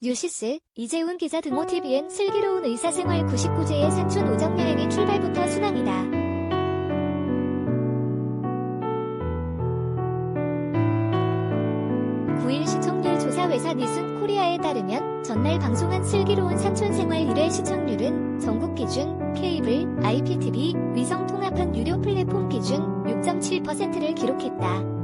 뉴시스, 이재훈 기자 등호 TVN 슬기로운 의사생활 99제의 산촌 오정여행의 출발부터 순항이다. 9일 시청률 조사 회사 니슨 코리아에 따르면 전날 방송한 슬기로운 산촌 생활 1회 시청률은 전국 기준 케이블, IPTV, 위성 통합한 유료 플랫폼 기준 6.7%를 기록했다.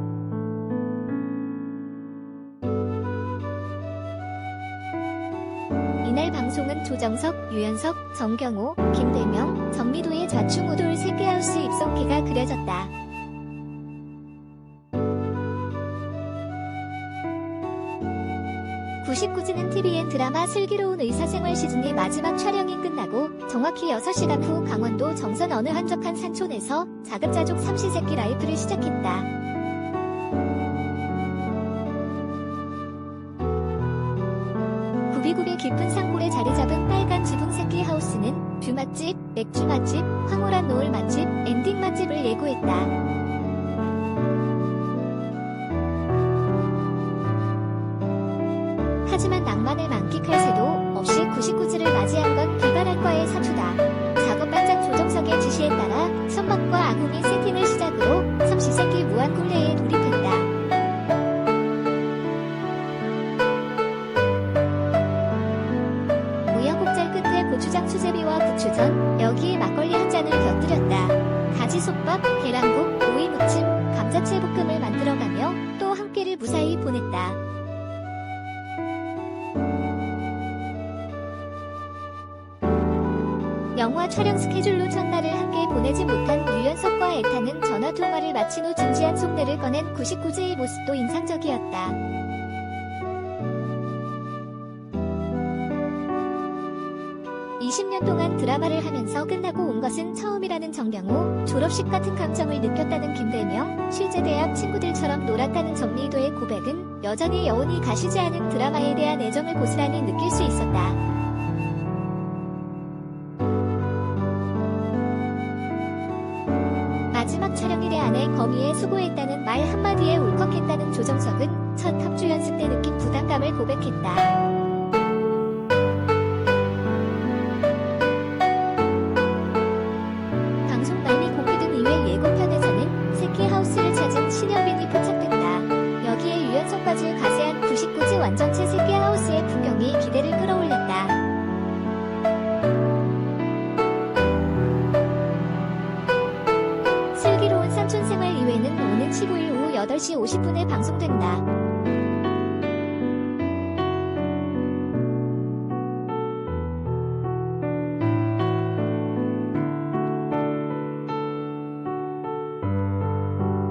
이날 방송은 조정석, 유연석, 정경호, 김대명, 전미도의 좌충우돌 세계하우스 입성기가 그려졌다. (99지는) TVN 드라마 슬기로운 의사생활 시즌이 마지막 촬영이 끝나고 정확히 6시간 후 강원도 정선 어느 한적한 산촌에서 자급자족 삼시세끼 라이프를 시작했다. 구비구비 깊은 산골에 자리 잡은 빨간 지붕 새끼 하우스는 뷰 맛집, 맥주 맛집, 황홀한 노을 맛집, 엔딩 맛집을 예고했다. 하지만 낭만을 만끽할 새도 없이 99지를 맞이한 건 비바랄과의 사투다. 작업 반장 조정석의 지시에 따라 선박과 아궁이 세팅을 시작 고추장 수제비와 부추전, 여기에 막걸리 한 잔을 곁들였다. 가지솥밥, 계란국, 오이 무침, 감자채 볶음을 만들어가며 또 한 끼를 무사히 보냈다. 영화 촬영 스케줄로 첫날을 함께 보내지 못한 유연석과 애타는 전화 통화를 마친 후 진지한 속내를 꺼낸 99제의 모습도 인상적이었다. 20년 동안 드라마를 하면서 끝나고 온 것은 처음이라는 정경호, 졸업식 같은 감정을 느꼈다는 김대명, 실제 대학 친구들처럼 놀았다는 정리도의 고백은 여전히 여운이 가시지 않은 드라마에 대한 애정을 고스란히 느낄 수 있었다. 마지막 촬영일에 아내 거미에 수고했다는 말 한마디에 울컥했다는 조정석은 첫 합주 연습 때 느낀 부담감을 고백했다. 완전체 세피아 하우스의 풍경이 기대를 끌어올렸다. 슬기로운 삼촌생활 이외는 오는 15일 오후 8시 50분에 방송된다.